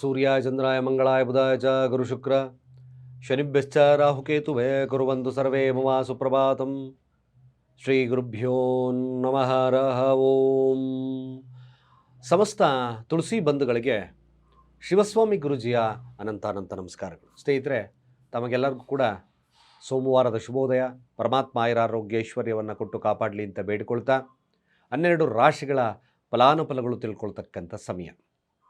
ಸೂರ್ಯಾಯ ಚಂದ್ರಾಯ ಮಂಗಳಾಯ ಬುಧಾಯ ಚ ಗುರುಶುಕ್ರ ಶನಿಭ್ಯಶ್ಚ ರಾಹುಕೇತುವೇ ಕುರುವಂತು ಸರ್ವೇ ಮಮ ಸುಪ್ರಭಾತಂ. ಶ್ರೀ ಗುರುಭ್ಯೋ ನಮಃ ರಹ ಓಂ. ಸಮಸ್ತ ತುಳಸಿ ಬಂಧುಗಳಿಗೆ ಶಿವಸ್ವಾಮಿ ಗುರುಜಿಯ ಅನಂತ ಅನಂತ ನಮಸ್ಕಾರಗಳು. ಸ್ನೇಹಿತರೆ, ತಮಗೆಲ್ಲರಿಗೂ ಕೂಡ ಸೋಮವಾರದ ಶುಭೋದಯ. ಪರಮಾತ್ಮ ಆರೋಗ್ಯ ಐಶ್ವರ್ಯವನ್ನು ಕೊಟ್ಟು ಕಾಪಾಡಲಿ ಅಂತ ಬೇಡಿಕೊಳ್ತಾ, ಹನ್ನೆರಡು ರಾಶಿಗಳ ಫಲಾನುಫಲಗಳು ತಿಳ್ಕೊಳ್ತಕ್ಕಂಥ ಸಮಯ.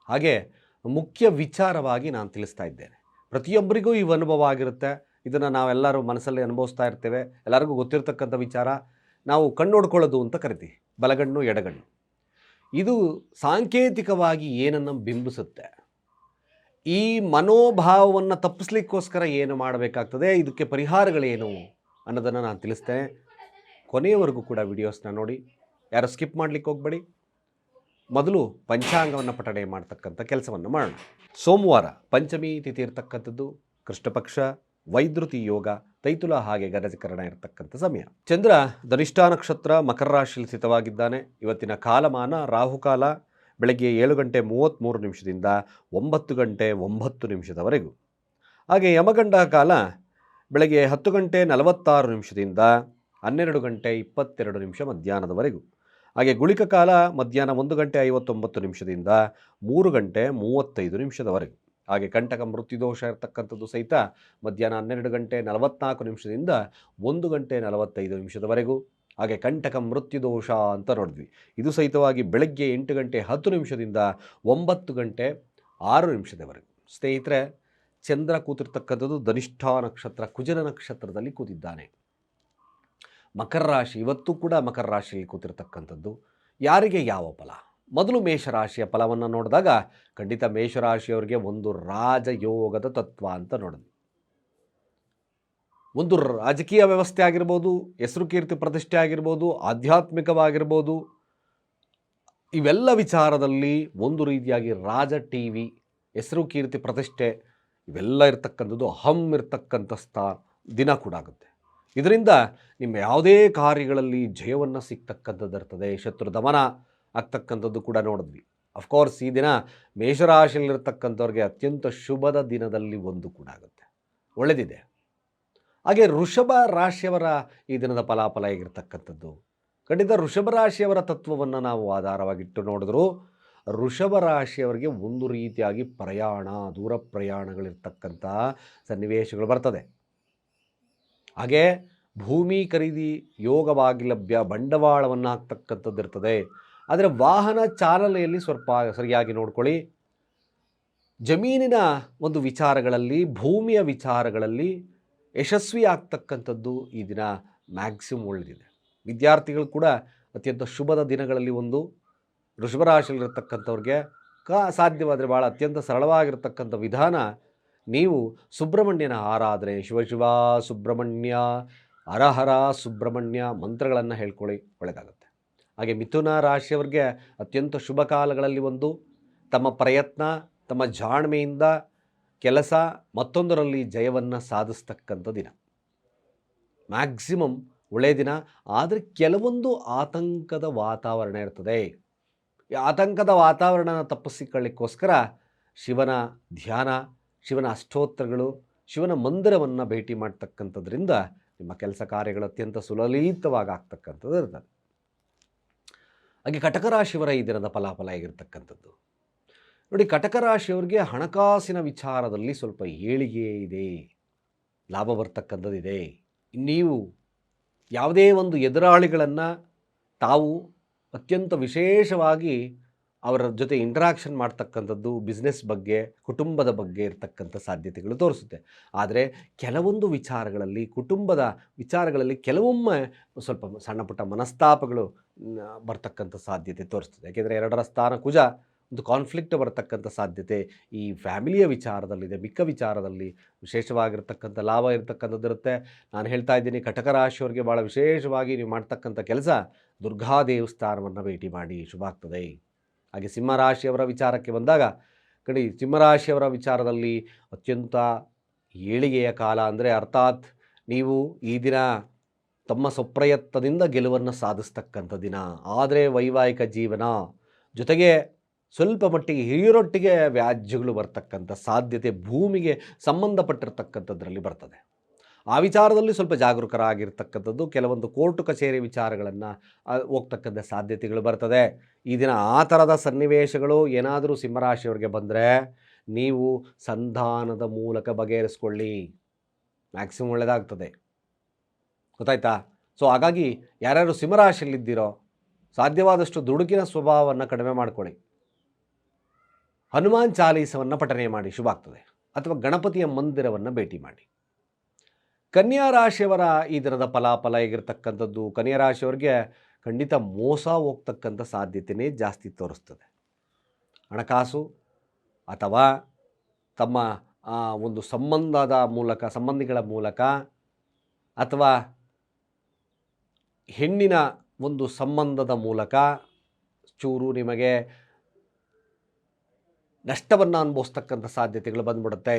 ಹಾಗೆ ಮುಖ್ಯ ವಿಚಾರವಾಗಿ ನಾನು ತಿಳಿಸ್ತಾ ಇದ್ದೇನೆ. ಪ್ರತಿಯೊಬ್ಬರಿಗೂ ಈ ಅನುಭವ ಆಗಿರುತ್ತೆ. ಇದನ್ನು ನಾವೆಲ್ಲರೂ ಮನಸ್ಸಲ್ಲಿ ಅನುಭವಿಸ್ತಾ ಇರ್ತೇವೆ. ಎಲ್ಲರಿಗೂ ಗೊತ್ತಿರತಕ್ಕಂಥ ವಿಚಾರ. ನಾವು ಕಣ್ಣೊಡ್ಕೊಳ್ಳೋದು ಅಂತ ಕರಿತೀವಿ. ಬಲಗಣ್ಣು, ಎಡಗಣ್ಣು. ಇದು ಸಾಂಕೇತಿಕವಾಗಿ ಏನನ್ನು ಬಿಂಬಿಸುತ್ತೆ. ಈ ಮನೋಭಾವವನ್ನು ತಪ್ಪಿಸ್ಲಿಕ್ಕೋಸ್ಕರ ಏನು ಮಾಡಬೇಕಾಗ್ತದೆ? ಇದಕ್ಕೆ ಪರಿಹಾರಗಳೇನು ಅನ್ನೋದನ್ನು ನಾನು ತಿಳಿಸ್ತೇನೆ. ಕೊನೆಯವರೆಗೂ ಕೂಡ ವಿಡಿಯೋಸ್ನ ನೋಡಿ. ಯಾರು ಸ್ಕಿಪ್ ಮಾಡಲಿಕ್ಕೆ ಹೋಗಬೇಡಿ. ಮೊದಲು ಪಂಚಾಂಗವನ್ನು ಪಠಣೆ ಮಾಡ್ತಕ್ಕಂಥ ಕೆಲಸವನ್ನು ಮಾಡೋಣ. ಸೋಮವಾರ ಪಂಚಮಿ ತಿಥಿ ಇರತಕ್ಕಂಥದ್ದು, ಕೃಷ್ಣಪಕ್ಷ, ವೈದ್ರುತಿ ಯೋಗ, ತೈತುಲ ಹಾಗೆ ಗರಜಕರಣ ಇರತಕ್ಕಂಥ ಸಮಯ. ಚಂದ್ರ ಧನಿಷ್ಠಾ ನಕ್ಷತ್ರ ಮಕರ ರಾಶಿಯಲ್ಲಿ ಸ್ಥಿತವಾಗಿದ್ದಾನೆ. ಇವತ್ತಿನ ಕಾಲಮಾನ ರಾಹುಕಾಲ ಬೆಳಗ್ಗೆ ಏಳು ಗಂಟೆ ಮೂವತ್ತ್ಮೂರು ನಿಮಿಷದಿಂದ ಒಂಬತ್ತು ಗಂಟೆ ಒಂಬತ್ತು ನಿಮಿಷದವರೆಗೂ. ಹಾಗೆ ಯಮಗಂಡ ಕಾಲ, ಬೆಳಗ್ಗೆ ಹತ್ತು ಗಂಟೆ ನಲವತ್ತಾರು ನಿಮಿಷದಿಂದ ಹನ್ನೆರಡು ಗಂಟೆ ಇಪ್ಪತ್ತೆರಡು ನಿಮಿಷ ಮಧ್ಯಾಹ್ನದವರೆಗೂ. ಹಾಗೆ ಗುಳಿಕ ಕಾಲ ಮಧ್ಯಾಹ್ನ ಒಂದು ಗಂಟೆ ಐವತ್ತೊಂಬತ್ತು ನಿಮಿಷದಿಂದ ಮೂರು ಗಂಟೆ ಮೂವತ್ತೈದು ನಿಮಿಷದವರೆಗೆ. ಹಾಗೆ ಕಂಟಕ ಮೃತ್ಯುದೋಷ ಇರತಕ್ಕಂಥದ್ದು ಸಹಿತ ಮಧ್ಯಾಹ್ನ ಹನ್ನೆರಡು ಗಂಟೆ ನಲವತ್ನಾಲ್ಕು ನಿಮಿಷದಿಂದ ಒಂದು ಗಂಟೆ ನಲವತ್ತೈದು ನಿಮಿಷದವರೆಗೂ. ಹಾಗೆ ಕಂಟಕ ಮೃತ್ಯುದೋಷ ಅಂತ ನೋಡಿದ್ವಿ. ಇದು ಸಹಿತವಾಗಿ ಬೆಳಗ್ಗೆ ಎಂಟು ಗಂಟೆ ಹತ್ತು ನಿಮಿಷದಿಂದ ಒಂಬತ್ತು ಗಂಟೆ ಆರು ನಿಮಿಷದವರೆಗೂ. ಸ್ನೇಹಿತರೆ, ಚಂದ್ರ ಕೂತಿರ್ತಕ್ಕಂಥದ್ದು ಧನಿಷ್ಠಾ ನಕ್ಷತ್ರ, ಕುಜನ ನಕ್ಷತ್ರದಲ್ಲಿ ಕೂತಿದ್ದಾನೆ. ಮಕರ ರಾಶಿ, ಇವತ್ತು ಕೂಡ ಮಕರ ರಾಶಿಯಲ್ಲಿ ಕೂತಿರ್ತಕ್ಕಂಥದ್ದು. ಯಾರಿಗೆ ಯಾವ ಫಲ? ಮೊದಲು ಮೇಷರಾಶಿಯ ಫಲವನ್ನು ನೋಡಿದಾಗ ಖಂಡಿತ ಮೇಷರಾಶಿಯವರಿಗೆ ಒಂದು ರಾಜಯೋಗದ ತತ್ವ ಅಂತ ನೋಡಿದ್ವಿ ಒಂದು ರಾಜಕೀಯ ವ್ಯವಸ್ಥೆ ಆಗಿರ್ಬೋದು, ಹೆಸರು ಕೀರ್ತಿ ಪ್ರತಿಷ್ಠೆ ಆಗಿರ್ಬೋದು, ಆಧ್ಯಾತ್ಮಿಕವಾಗಿರ್ಬೋದು, ಇವೆಲ್ಲ ವಿಚಾರದಲ್ಲಿ ಒಂದು ರೀತಿಯಾಗಿ ರಾಜ ಟಿ ವಿ ಹೆಸರು ಕೀರ್ತಿ ಪ್ರತಿಷ್ಠೆ, ಇವೆಲ್ಲ ಇರ್ತಕ್ಕಂಥದ್ದು, ಅಹಂ ಇರ್ತಕ್ಕಂಥ ಸ್ಥಾ, ದಿನ ಕೂಡ ಆಗುತ್ತೆ. ಇದರಿಂದ ನಿಮ್ಮ ಯಾವುದೇ ಕಾರ್ಯಗಳಲ್ಲಿ ಜಯವನ್ನು ಸಿಗ್ತಕ್ಕಂಥದ್ದು ಇರ್ತದೆ, ಶತ್ರು ದಮನ ಆಗ್ತಕ್ಕಂಥದ್ದು ಕೂಡ ನೋಡಿದ್ವಿ. ಅಫ್ಕೋರ್ಸ್ ಈ ದಿನ ಮೇಷರಾಶಿಯಲ್ಲಿರ್ತಕ್ಕಂಥವ್ರಿಗೆ ಅತ್ಯಂತ ಶುಭದ ದಿನದಲ್ಲಿ ಒಂದು ಕೂಡ ಆಗುತ್ತೆ. ಒಳ್ಳೆದಿದೆ. ಹಾಗೆ ಋಷಭ ರಾಶಿಯವರ ಈ ದಿನದ ಫಲಾಫಲ ಹೇಗಿರ್ತಕ್ಕಂಥದ್ದು? ಖಂಡಿತ ಋಷಭ ರಾಶಿಯವರ ತತ್ವವನ್ನು ನಾವು ಆಧಾರವಾಗಿಟ್ಟು ನೋಡಿದ್ರು ಋಷಭ ರಾಶಿಯವರಿಗೆ ಒಂದು ರೀತಿಯಾಗಿ ಪ್ರಯಾಣ, ದೂರ ಪ್ರಯಾಣಗಳಿರ್ತಕ್ಕಂಥ ಸನ್ನಿವೇಶಗಳು ಬರ್ತದೆ. ಹಾಗೆ ಭೂಮಿ ಖರೀದಿ ಯೋಗವಾಗಿ ಲಭ್ಯ ಬಂಡವಾಳವನ್ನು ಹಾಕ್ತಕ್ಕಂಥದ್ದು ಇರ್ತದೆ. ಆದರೆ ವಾಹನ ಚಾಲನೆಯಲ್ಲಿ ಸ್ವಲ್ಪ ಸರಿಯಾಗಿ ನೋಡ್ಕೊಳ್ಳಿ. ಜಮೀನಿನ ಒಂದು ವಿಚಾರಗಳಲ್ಲಿ, ಭೂಮಿಯ ವಿಚಾರಗಳಲ್ಲಿ ಯಶಸ್ವಿ ಆಗ್ತಕ್ಕಂಥದ್ದು ಈ ದಿನ ಮ್ಯಾಕ್ಸಿಮಮ್ ಉಳಿದಿದೆ. ವಿದ್ಯಾರ್ಥಿಗಳು ಕೂಡ ಅತ್ಯಂತ ಶುಭದ ದಿನಗಳಲ್ಲಿ ಒಂದು ವೃಷಭರಾಶಿಯಲ್ಲಿರ್ತಕ್ಕಂಥವ್ರಿಗೆ ಕಾ, ಸಾಧ್ಯವಾದರೆ ಭಾಳ ಅತ್ಯಂತ ಸರಳವಾಗಿರ್ತಕ್ಕಂಥ ವಿಧಾನ ನೀವು ಸುಬ್ರಹ್ಮಣ್ಯನ ಆರಾಧನೆ ಶಿವಶಿವ ಸುಬ್ರಹ್ಮಣ್ಯ ಹರಹರ ಸುಬ್ರಹ್ಮಣ್ಯ ಮಂತ್ರಗಳನ್ನು ಹೇಳ್ಕೊಳ್ಳಿ ಒಳ್ಳೆಯದಾಗುತ್ತೆ ಹಾಗೆ ಮಿಥುನ ರಾಶಿಯವ್ರಿಗೆ ಅತ್ಯಂತ ಶುಭ ಕಾಲಗಳಲ್ಲಿ ಒಂದು, ತಮ್ಮ ಪ್ರಯತ್ನ, ತಮ್ಮ ಜಾಣ್ಮೆಯಿಂದ ಕೆಲಸ, ಮತ್ತೊಂದರಲ್ಲಿ ಜಯವನ್ನು ಸಾಧಿಸ್ತಕ್ಕಂಥ ದಿನ. ಮ್ಯಾಕ್ಸಿಮಮ್ ಒಳ್ಳೆಯ ದಿನ, ಆದರೆ ಕೆಲವೊಂದು ಆತಂಕದ ವಾತಾವರಣ ಇರ್ತದೆ. ಈ ಆತಂಕದ ವಾತಾವರಣನ ತಪ್ಪಿಸಿಕೊಳ್ಳಿಕ್ಕೋಸ್ಕರ ಶಿವನ ಧ್ಯಾನ ಶಿವನ ಅಷ್ಟೋತ್ತರಗಳು ಶಿವನ ಮಂದಿರವನ್ನು ಭೇಟಿ ಮಾಡ್ತಕ್ಕಂಥದ್ರಿಂದ ನಿಮ್ಮ ಕೆಲಸ ಕಾರ್ಯಗಳು ಅತ್ಯಂತ ಸುಲಲಿತವಾಗಿ ಆಗ್ತಕ್ಕಂಥದ್ದು ಇರ್ತದೆ. ಹಾಗೆ ಕಟಕ ರಾಶಿಯವರ ಈ ದಿನದ ಫಲಾಫಲ ಆಗಿರ್ತಕ್ಕಂಥದ್ದು ನೋಡಿ, ಕಟಕ ರಾಶಿಯವರಿಗೆ ಹಣಕಾಸಿನ ವಿಚಾರದಲ್ಲಿ ಸ್ವಲ್ಪ ಏಳಿಗೆ ಇದೆ, ಲಾಭ ಬರ್ತಕ್ಕಂಥದ್ದಿದೆ ನೀವು ಯಾವುದೇ ಒಂದು ಎದುರಾಳಿಗಳನ್ನು ತಾವು ಅತ್ಯಂತ ವಿಶೇಷವಾಗಿ ಅವರ ಜೊತೆ ಇಂಟ್ರಾಕ್ಷನ್ ಮಾಡ್ತಕ್ಕಂಥದ್ದು ಬಿಸ್ನೆಸ್ ಬಗ್ಗೆ, ಕುಟುಂಬದ ಬಗ್ಗೆ ಇರತಕ್ಕಂಥ ಸಾಧ್ಯತೆಗಳು ತೋರಿಸುತ್ತೆ. ಆದರೆ ಕೆಲವೊಂದು ವಿಚಾರಗಳಲ್ಲಿ, ಕುಟುಂಬದ ವಿಚಾರಗಳಲ್ಲಿ ಕೆಲವೊಮ್ಮೆ ಸ್ವಲ್ಪ ಸಣ್ಣ ಪುಟ್ಟ ಮನಸ್ತಾಪಗಳು ಬರ್ತಕ್ಕಂಥ ಸಾಧ್ಯತೆ ತೋರಿಸ್ತದೆ. ಯಾಕೆಂದರೆ ಎರಡರ ಸ್ಥಾನ ಕುಜ, ಒಂದು ಕಾನ್ಫ್ಲಿಕ್ಟ್ ಬರತಕ್ಕಂಥ ಸಾಧ್ಯತೆ, ಈ ಫ್ಯಾಮಿಲಿಯ ವಿಚಾರದಲ್ಲಿದೆ, ಮಿಕ್ಕ ವಿಚಾರದಲ್ಲಿ ವಿಶೇಷವಾಗಿರ್ತಕ್ಕಂಥ ಲಾಭ ಇರತಕ್ಕಂಥದ್ದು ಇರುತ್ತೆ. ನಾನು ಹೇಳ್ತಾ ಇದ್ದೀನಿ, ಕಟಕ ರಾಶಿಯವರಿಗೆ ಭಾಳ ವಿಶೇಷವಾಗಿ ನೀವು ಮಾಡ್ತಕ್ಕಂಥ ಕೆಲಸ, ದುರ್ಗಾ ದೇವಸ್ಥಾನವನ್ನು ಭೇಟಿ ಮಾಡಿ, ಶುಭ ಆಗ್ತದೆ. ಹಾಗೆ ಸಿಂಹರಾಶಿಯವರ ವಿಚಾರಕ್ಕೆ ಬಂದಾಗ ಕಡಿ ಸಿಂಹರಾಶಿಯವರ ವಿಚಾರದಲ್ಲಿ ಅತ್ಯಂತ ಏಳಿಗೆಯ ಕಾಲ ಅಂದರೆ ಅರ್ಥಾತ್ ನೀವು ಈ ದಿನ ತಮ್ಮ ಸ್ವಪ್ರಯತ್ನದಿಂದ ಗೆಲುವನ್ನು ಸಾಧಿಸ್ತಕ್ಕಂಥ ದಿನ. ಆದರೆ ವೈವಾಹಿಕ ಜೀವನ ಜೊತೆಗೆ ಸ್ವಲ್ಪ ಮಟ್ಟಿಗೆ ಹಿರಿಯರೊಟ್ಟಿಗೆ ವ್ಯಾಜ್ಯಗಳು ಬರ್ತಕ್ಕಂಥ ಸಾಧ್ಯತೆ ಭೂಮಿಗೆ ಸಂಬಂಧಪಟ್ಟಿರ್ತಕ್ಕಂಥದ್ರಲ್ಲಿ ಬರ್ತದೆ. ಆ ವಿಚಾರದಲ್ಲಿ ಸ್ವಲ್ಪ ಜಾಗರೂಕರಾಗಿರ್ತಕ್ಕಂಥದ್ದು ಕೆಲವೊಂದು ಕೋರ್ಟು ಕಚೇರಿ ವಿಚಾರಗಳನ್ನು ಹೋಗ್ತಕ್ಕಂಥ ಸಾಧ್ಯತೆಗಳು ಬರ್ತದೆ. ಈ ದಿನ ಆ ಥರದ ಸನ್ನಿವೇಶಗಳು ಏನಾದರೂ ಸಿಂಹರಾಶಿಯವರಿಗೆ ಬಂದರೆ ನೀವು ಸಂಧಾನದ ಮೂಲಕ ಬಗೆಹರಿಸ್ಕೊಳ್ಳಿ. ಮ್ಯಾಕ್ಸಿಮಮ್ ಒಳ್ಳೆಯದಾಗ್ತದೆ ಗೊತ್ತಾಯ್ತಾ? ಸೊ, ಹಾಗಾಗಿ ಯಾರ್ಯಾರು ಸಿಂಹರಾಶಿಯಲ್ಲಿದ್ದೀರೋ ಸಾಧ್ಯವಾದಷ್ಟು ದುಡುಕಿನ ಸ್ವಭಾವವನ್ನು ಕಡಿಮೆ ಮಾಡಿಕೊಳ್ಳಿ. ಹನುಮಾನ್ ಚಾಲೀಸವನ್ನು ಪಠನೆ ಮಾಡಿ ಶುಭ ಆಗ್ತದೆ. ಅಥವಾ ಗಣಪತಿಯ ಮಂದಿರವನ್ನು ಭೇಟಿ ಮಾಡಿ. ಕನ್ಯಾ ರಾಶಿಯವರ ಈ ದಿನದ ಫಲಾಫಲ ಹೇಗಿರ್ತಕ್ಕಂಥದ್ದು? ಕನ್ಯಾ ರಾಶಿಯವರಿಗೆ ಖಂಡಿತ ಮೋಸ ಹೋಗ್ತಕ್ಕಂಥ ಸಾಧ್ಯತೆಯೇ ಜಾಸ್ತಿ ತೋರಿಸ್ತದೆ. ಹಣಕಾಸು ಅಥವಾ ತಮ್ಮ ಒಂದು ಸಂಬಂಧದ ಮೂಲಕ, ಸಂಬಂಧಿಗಳ ಮೂಲಕ ಅಥವಾ ಹೆಣ್ಣಿನ ಒಂದು ಸಂಬಂಧದ ಮೂಲಕ ಚೂರು ನಿಮಗೆ ನಷ್ಟವನ್ನು ಅನುಭವಿಸ್ತಕ್ಕಂಥ ಸಾಧ್ಯತೆಗಳು ಬಂದ್ಬಿಡುತ್ತೆ.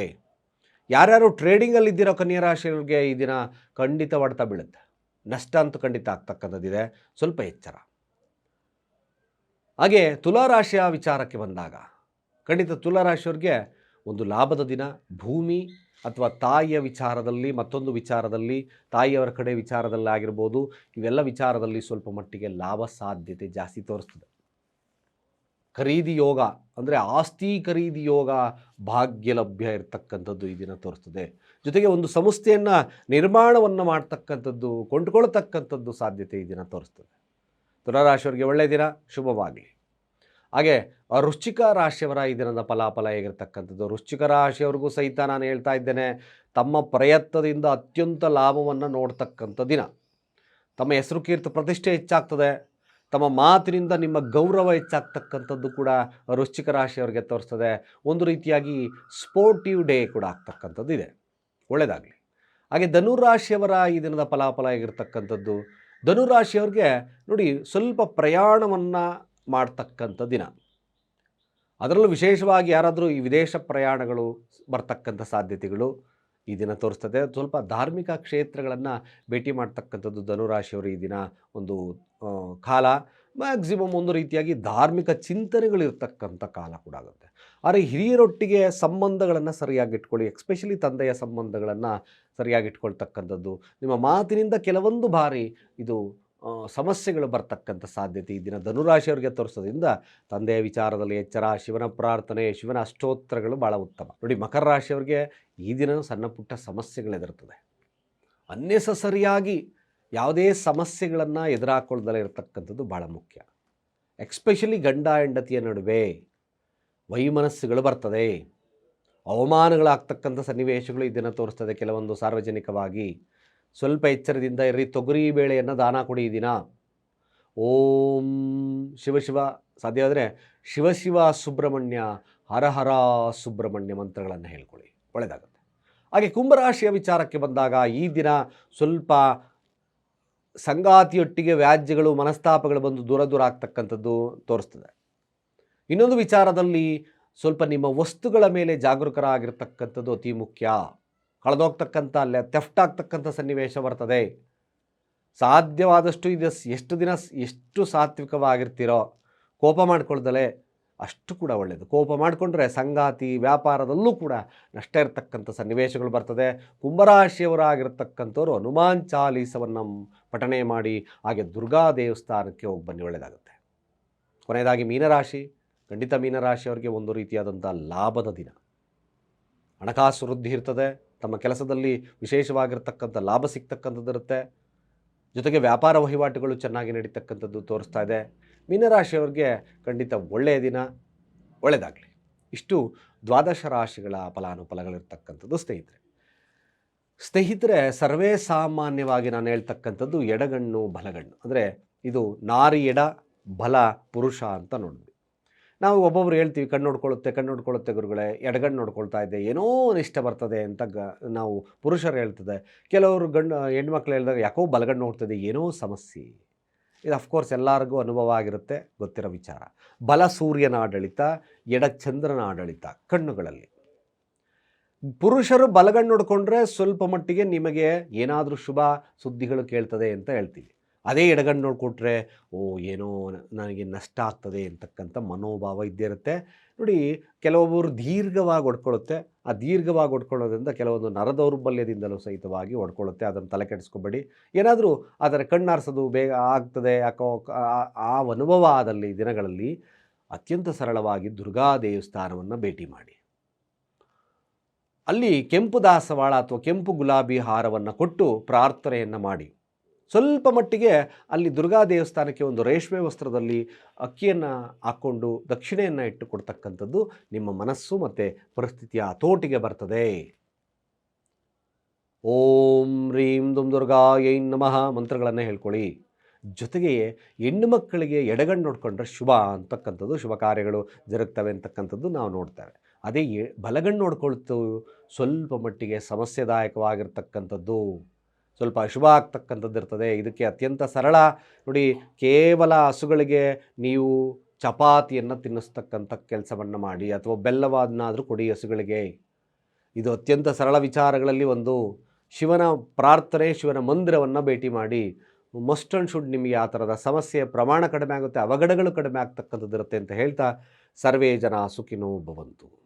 ಯಾರ್ಯಾರು ಟ್ರೇಡಿಂಗಲ್ಲಿದ್ದಿರೋ ಕನ್ಯಾ ರಾಶಿಯವರಿಗೆ ಈ ದಿನ ಖಂಡಿತ ಹೊಡೆತ ಬೀಳುತ್ತೆ. ನಷ್ಟ ಅಂತೂ ಖಂಡಿತ ಆಗ್ತಕ್ಕಂಥದ್ದಿದೆ. ಸ್ವಲ್ಪ ಎಚ್ಚರ. ಹಾಗೆ ತುಲಾರಾಶಿಯ ವಿಚಾರಕ್ಕೆ ಬಂದಾಗ ಖಂಡಿತ ತುಲಾರಾಶಿಯವ್ರಿಗೆ ಒಂದು ಲಾಭದ ದಿನ, ಭೂಮಿ ಅಥವಾ ತಾಯಿಯ ವಿಚಾರದಲ್ಲಿ, ಮತ್ತೊಂದು ವಿಚಾರದಲ್ಲಿ, ತಾಯಿಯವರ ಕಡೆ ವಿಚಾರದಲ್ಲಿ ಆಗಿರ್ಬೋದು, ಇವೆಲ್ಲ ವಿಚಾರದಲ್ಲಿ ಸ್ವಲ್ಪ ಮಟ್ಟಿಗೆ ಲಾಭ ಸಾಧ್ಯತೆ ಜಾಸ್ತಿ ತೋರಿಸ್ತದೆ. ಖರೀದಿ ಯೋಗ ಅಂದರೆ ಆಸ್ತಿ ಖರೀದಿ ಯೋಗ ಭಾಗ್ಯ ಲಭ್ಯ ಇರತಕ್ಕಂಥದ್ದು ಈ ದಿನ ತೋರಿಸ್ತದೆ. ಜೊತೆಗೆ ಒಂದು ಸಂಸ್ಥೆಯನ್ನು ನಿರ್ಮಾಣವನ್ನು ಮಾಡ್ತಕ್ಕಂಥದ್ದು, ಕೊಂಡ್ಕೊಳ್ತಕ್ಕಂಥದ್ದು ಸಾಧ್ಯತೆ ಈ ದಿನ ತೋರಿಸ್ತದೆ. ತುಲಾರಾಶಿಯವರಿಗೆ ಒಳ್ಳೆಯ ದಿನ, ಶುಭವಾಗಲಿ. ಹಾಗೆ ವೃಶ್ಚಿಕ ರಾಶಿಯವರ ಈ ದಿನದ ಫಲಾಫಲ ಹೇಗಿರ್ತಕ್ಕಂಥದ್ದು? ವೃಶ್ಚಿಕ ರಾಶಿಯವರಿಗೂ ಸಹಿತ ನಾನು ಹೇಳ್ತಾ ಇದ್ದೇನೆ, ತಮ್ಮ ಪ್ರಯತ್ನದಿಂದ ಅತ್ಯಂತ ಲಾಭವನ್ನು ನೋಡ್ತಕ್ಕಂಥ ದಿನ. ತಮ್ಮ ಹೆಸರು ಕೀರ್ತಿ ಪ್ರತಿಷ್ಠೆ ಹೆಚ್ಚಾಗ್ತದೆ. ತಮ್ಮ ಮಾತಿನಿಂದ ನಿಮ್ಮ ಗೌರವ ಹೆಚ್ಚಾಗ್ತಕ್ಕಂಥದ್ದು ಕೂಡ ವೃಶ್ಚಿಕ ರಾಶಿಯವರಿಗೆ ತೋರಿಸ್ತದೆ. ಒಂದು ರೀತಿಯಾಗಿ ಸ್ಪೋರ್ಟಿವ್ ಡೇ ಕೂಡ ಆಗ್ತಕ್ಕಂಥದ್ದು ಇದೆ. ಒಳ್ಳೆಯದಾಗಲಿ ಹಾಗೆ ಧನುರಾಶಿಯವರ ಈ ದಿನದ ಫಲಾಫಲ ಆಗಿರ್ತಕ್ಕಂಥದ್ದು ಧನುರಾಶಿಯವ್ರಿಗೆ ನೋಡಿ ಸ್ವಲ್ಪ ಪ್ರಯಾಣವನ್ನು ಮಾಡ್ತಕ್ಕಂಥ ದಿನ. ಅದರಲ್ಲೂ ವಿಶೇಷವಾಗಿ ಯಾರಾದರೂ ಈ ವಿದೇಶ ಪ್ರಯಾಣಗಳು ಬರ್ತಕ್ಕಂಥ ಸಾಧ್ಯತೆಗಳು. ಈ ದಿನ ತೋರಿಸ್ತದೆ. ಸ್ವಲ್ಪ ಧಾರ್ಮಿಕ ಕ್ಷೇತ್ರಗಳನ್ನು ಭೇಟಿ ಮಾಡ್ತಕ್ಕಂಥದ್ದು ಧನುರಾಶಿಯವರು ಈ ದಿನ ಒಂದು ಕಾಲ. ಮ್ಯಾಕ್ಸಿಮಮ್ ಒಂದು ರೀತಿಯಾಗಿ ಧಾರ್ಮಿಕ ಚಿಂತನೆಗಳಿರ್ತಕ್ಕಂಥ ಕಾಲ ಕೂಡ ಆಗುತ್ತೆ. ಆದರೆ ಹಿರಿಯರೊಟ್ಟಿಗೆ ಸಂಬಂಧಗಳನ್ನು ಸರಿಯಾಗಿ ಇಟ್ಕೊಳ್ಳಿ. ಎಕ್ಸ್ಪೆಷಲಿ ತಂದೆಯ ಸಂಬಂಧಗಳನ್ನು ಸರಿಯಾಗಿ ಇಟ್ಕೊಳ್ತಕ್ಕಂಥದ್ದು. ನಿಮ್ಮ ಮಾತಿನಿಂದ ಕೆಲವೊಂದು ಬಾರಿ ಇದು ಸಮಸ್ಯೆಗಳು ಬರ್ತಕ್ಕಂಥ ಸಾಧ್ಯತೆ ಈ ದಿನ ಧನುರಾಶಿಯವರಿಗೆ ತೋರಿಸೋದ್ರಿಂದ ತಂದೆಯ ವಿಚಾರದಲ್ಲಿ ಎಚ್ಚರ, ಶಿವನ ಪ್ರಾರ್ಥನೆ, ಶಿವನ ಅಷ್ಟೋತ್ತರಗಳು ಭಾಳ ಉತ್ತಮ. ನೋಡಿ, ಮಕರ ರಾಶಿಯವರಿಗೆ ಈ ದಿನ ಸಣ್ಣ ಪುಟ್ಟ ಸಮಸ್ಯೆಗಳೆದಿರ್ತದೆ ಅನ್ನೆಸರಿಯಾಗಿ ಯಾವುದೇ ಸಮಸ್ಯೆಗಳನ್ನು ಎದುರಾಕೊಳ್ಳದಲ್ಲೇ ಇರತಕ್ಕಂಥದ್ದು ಭಾಳ ಮುಖ್ಯ. ಎಕ್ಸ್ಪೆಷಲಿ ಗಂಡ ಹೆಂಡತಿಯ ನಡುವೆ ವೈಮನಸ್ಸುಗಳು ಬರ್ತದೆ. ಅವಮಾನಗಳಾಗ್ತಕ್ಕಂಥ ಸನ್ನಿವೇಶಗಳು ಈ ದಿನ ತೋರಿಸ್ತದೆ ಕೆಲವೊಂದು ಸಾರ್ವಜನಿಕವಾಗಿ. ಸ್ವಲ್ಪ ಎಚ್ಚರದಿಂದ ಇರ್ರಿ, ತೊಗರಿ ಬೇಳೆಯನ್ನು ದಾನ ಕೊಡಿ ದಿನ. ಓಂ ಶಿವಶಿವ ಶಿವ. ಸಾಧ್ಯವಾದರೆ ಶಿವಶಿವ ಶಿವ ಸುಬ್ರಹ್ಮಣ್ಯ, ಹರ ಹರ ಸುಬ್ರಹ್ಮಣ್ಯ ಮಂತ್ರಗಳನ್ನು ಹೇಳ್ಕೊಳ್ಳಿ. ಒಳ್ಳೆಯದಾಗುತ್ತೆ ಹಾಗೆ ಕುಂಭರಾಶಿಯ ವಿಚಾರಕ್ಕೆ ಬಂದಾಗ ಈ ದಿನ ಸ್ವಲ್ಪ ಸಂಗಾತಿಯೊಟ್ಟಿಗೆ ವ್ಯಾಜ್ಯಗಳು, ಮನಸ್ತಾಪಗಳು ಬಂದು ದೂರ ದೂರ ಆಗ್ತಕ್ಕಂಥದ್ದು ತೋರಿಸ್ತದೆ. ಇನ್ನೊಂದು ವಿಚಾರದಲ್ಲಿ ಸ್ವಲ್ಪ ನಿಮ್ಮ ವಸ್ತುಗಳ ಮೇಲೆ ಜಾಗರೂಕರಾಗಿರ್ತಕ್ಕಂಥದ್ದು ಅತಿ ಮುಖ್ಯ. ಕಳೆದೋಗ್ತಕ್ಕಂಥ ಅಲ್ಲೇ ತೆಫ್ಟ್ ಆಗ್ತಕ್ಕಂಥ ಸನ್ನಿವೇಶ ಬರ್ತದೆ. ಸಾಧ್ಯವಾದಷ್ಟು ಇದು ಎಷ್ಟು ದಿನ ಎಷ್ಟು ಸಾತ್ವಿಕವಾಗಿರ್ತೀರೋ ಕೋಪ ಮಾಡ್ಕೊಳ್ದಲೇ ಅಷ್ಟು ಕೂಡ ಒಳ್ಳೆಯದು ಕೋಪ ಮಾಡಿಕೊಂಡ್ರೆ ಸಂಗಾತಿ, ವ್ಯಾಪಾರದಲ್ಲೂ ಕೂಡ ನಷ್ಟ ಇರತಕ್ಕಂಥ ಸನ್ನಿವೇಶಗಳು ಬರ್ತದೆ. ಕುಂಭರಾಶಿಯವರಾಗಿರ್ತಕ್ಕಂಥವ್ರು ಹನುಮಾನ್ ಚಾಲೀಸವನ್ನು ಪಠಣೆ ಮಾಡಿ ಹಾಗೆ ದುರ್ಗಾ ದೇವಸ್ಥಾನಕ್ಕೆ ಹೋಗಿ ಬನ್ನಿ ಒಳ್ಳೆಯದಾಗುತ್ತೆ ಕೊನೆಯದಾಗಿ ಮೀನರಾಶಿ. ಖಂಡಿತ ಮೀನರಾಶಿಯವರಿಗೆ ಒಂದು ರೀತಿಯಾದಂಥ ಲಾಭದ ದಿನ. ಹಣಕಾಸು ವೃದ್ಧಿ ಇರ್ತದೆ. ತಮ್ಮ ಕೆಲಸದಲ್ಲಿ ವಿಶೇಷವಾಗಿರ್ತಕ್ಕಂಥ ಲಾಭ ಸಿಗ್ತಕ್ಕಂಥದ್ದಿರುತ್ತೆ ಜೊತೆಗೆ ವ್ಯಾಪಾರ ವಹಿವಾಟುಗಳು ಚೆನ್ನಾಗಿ ನಡೀತಕ್ಕಂಥದ್ದು ತೋರಿಸ್ತಾ ಇದೆ. ಮೀನರಾಶಿಯವ್ರಿಗೆ ಖಂಡಿತ ಒಳ್ಳೆಯ ದಿನ ಒಳ್ಳೆಯದಾಗಲಿ ಇಷ್ಟು ದ್ವಾದಶ ರಾಶಿಗಳ ಫಲಾನುಫಲಗಳಿರ್ತಕ್ಕಂಥದ್ದು ಸ್ನೇಹಿತರೆ. ಸ್ನೇಹಿತರೆ, ಸರ್ವೇ ಸಾಮಾನ್ಯವಾಗಿ ನಾನು ಹೇಳ್ತಕ್ಕಂಥದ್ದು ಎಡಗಣ್ಣು ಬಲಗಣ್ಣು. ಅಂದರೆ ಇದು ನಾರಿ ಎಡ, ಬಲ, ಪುರುಷ ಅಂತ ನೋಡಿದ್ವಿ ನಾವು ಒಬ್ಬೊಬ್ರು ಹೇಳ್ತೀವಿ, ಕಣ್ಣು ನೋಡ್ಕೊಳ್ಳುತ್ತೆ ಕಣ್ಣು ನೋಡ್ಕೊಳ್ಳುತ್ತೆ ಗುರುಗಳೇ, ಎಡಗಣ್ಣು ನೋಡ್ಕೊಳ್ತಾ ಇದ್ದೆ, ಏನೋ ಅನಿಷ್ಟ ಬರ್ತದೆ ಅಂತ ಗ, ನಾವು ಪುರುಷರು ಹೇಳ್ತದೆ. ಕೆಲವರು ಗಂಡು, ಹೆಣ್ಮಕ್ಳು ಹೇಳಿದಾಗ, ಯಾಕೋ ಬಲಗಣ್ಣು ನೋಡ್ತದೆ, ಏನೋ ಸಮಸ್ಯೆ. ಇದು ಅಫ್ಕೋರ್ಸ್ ಎಲ್ಲರಿಗೂ ಅನುಭವ ಆಗಿರುತ್ತೆ, ಗೊತ್ತಿರೋ ವಿಚಾರ. ಬಲ ಸೂರ್ಯನ ಆಡಳಿತ, ಎಡ ಚಂದ್ರನ ಆಡಳಿತ, ಕಣ್ಣುಗಳಲ್ಲಿ. ಪುರುಷರು ಬಲಗಣ್ಣು ನೋಡಿಕೊಂಡ್ರೆ ಸ್ವಲ್ಪ ಮಟ್ಟಿಗೆ ನಿಮಗೆ ಏನಾದರೂ ಶುಭ ಸುದ್ದಿಗಳು ಕೇಳ್ತದೆ ಅಂತ ಹೇಳ್ತೀವಿ. ಅದೇ ಎಡಗಣ್ಣು ನೋಡಿಕೊಟ್ರೆ, ಓ, ಏನೋ ನನಗೆ ನಷ್ಟ ಆಗ್ತದೆ ಅಂತಕ್ಕಂಥ ಮನೋಭಾವ ಇದ್ದೇ ಇರುತ್ತೆ ನೋಡಿ, ಕೆಲವೊಬ್ಬರು ದೀರ್ಘವಾಗಿ ಹೊಡ್ಕೊಳ್ಳುತ್ತೆ. ಆ ದೀರ್ಘವಾಗಿ ಹೊಡ್ಕೊಳ್ಳೋದ್ರಿಂದ ಕೆಲವೊಂದು ನರದೌರ್ಬಲ್ಯದಿಂದಲೂ ಸಹಿತವಾಗಿ ಹೊಡ್ಕೊಳ್ಳುತ್ತೆ. ಅದನ್ನು ತಲೆ ಕೆಡಿಸ್ಕೊಬೇಡಿ. ಏನಾದರೂ ಅದರ ಕಣ್ಣಾರಿಸೋದು ಬೇಗ ಆಗ್ತದೆ ಯಾಕೋ ಆ- ಅನುಭವ ಆದಲ್ಲಿ ದಿನಗಳಲ್ಲಿ ಅತ್ಯಂತ ಸರಳವಾಗಿ ದುರ್ಗಾ ದೇವಸ್ಥಾನವನ್ನು ಭೇಟಿ ಮಾಡಿ. ಅಲ್ಲಿ ಕೆಂಪು ದಾಸವಾಳ ಅಥವಾ ಕೆಂಪು ಗುಲಾಬಿ ಹಾರವನ್ನು ಕೊಟ್ಟು ಪ್ರಾರ್ಥನೆಯನ್ನು ಮಾಡಿ. ಸ್ವಲ್ಪ ಮಟ್ಟಿಗೆ ಅಲ್ಲಿ ದುರ್ಗಾ ದೇವಸ್ಥಾನಕ್ಕೆ ಒಂದು ರೇಷ್ಮೆ ವಸ್ತ್ರದಲ್ಲಿ ಅಕ್ಕಿಯನ್ನು ಹಾಕ್ಕೊಂಡು ದಕ್ಷಿಣೆಯನ್ನು ಇಟ್ಟು ಕೊಡ್ತಕ್ಕಂಥದ್ದು ನಿಮ್ಮ ಮನಸ್ಸು ಮತ್ತು ಪರಿಸ್ಥಿತಿಯ ಹತೋಟಿಗೆ ಬರ್ತದೆ. ಓಂ ರೀಂ ದುಂ ದುರ್ಗಾ ಏನ್ ನಮಃ ಮಂತ್ರಗಳನ್ನು ಹೇಳ್ಕೊಳ್ಳಿ. ಜೊತೆಗೆ ಹೆಣ್ಣು ಮಕ್ಕಳಿಗೆ ಎಡಗಣ್ಣು ನೋಡ್ಕೊಂಡ್ರೆ ಶುಭ ಅಂತಕ್ಕಂಥದ್ದು, ಶುಭ ಕಾರ್ಯಗಳು ಜರುಗ್ತವೆ ಅಂತಕ್ಕಂಥದ್ದು ನಾವು ನೋಡ್ತೇವೆ. ಅದೇ ಬಲಗಣ್ಣು ನೋಡ್ಕೊಳ್ತು ಸ್ವಲ್ಪ ಮಟ್ಟಿಗೆ ಸಮಸ್ಯೆದಾಯಕವಾಗಿರ್ತಕ್ಕಂಥದ್ದು. ಸ್ವಲ್ಪ ಅಶುಭ ಆಗ್ತಕ್ಕಂಥದ್ದು ಇರ್ತದೆ. ಇದಕ್ಕೆ ಅತ್ಯಂತ ಸರಳ. ನೋಡಿ, ಕೇವಲ ಹಸುಗಳಿಗೆ ನೀವು ಚಪಾತಿಯನ್ನು ತಿನ್ನಿಸ್ತಕ್ಕಂಥ ಕೆಲಸವನ್ನು ಮಾಡಿ ಅಥವಾ ಬೆಲ್ಲವಾದನ್ನಾದರೂ ಕೊಡಿ ಹಸುಗಳಿಗೆ. ಇದು ಅತ್ಯಂತ ಸರಳ ವಿಚಾರಗಳಲ್ಲಿ ಒಂದು. ಶಿವನ ಪ್ರಾರ್ಥನೆ, ಶಿವನ ಮಂದಿರವನ್ನು ಭೇಟಿ ಮಾಡಿ. ಮಸ್ಟ್ ಆ್ಯಂಡ್ ಶುಡ್ ನಿಮಗೆ ಆ ಥರದ ಸಮಸ್ಯೆ ಪ್ರಮಾಣ ಕಡಿಮೆ ಆಗುತ್ತೆ, ಅವಘಡಗಳು ಕಡಿಮೆ ಆಗ್ತಕ್ಕಂಥದ್ದು ಇರುತ್ತೆ ಅಂತ ಹೇಳ್ತಾ, ಸರ್ವೇ ಜನ ಸುಖಿನೋ ಭವಂತು.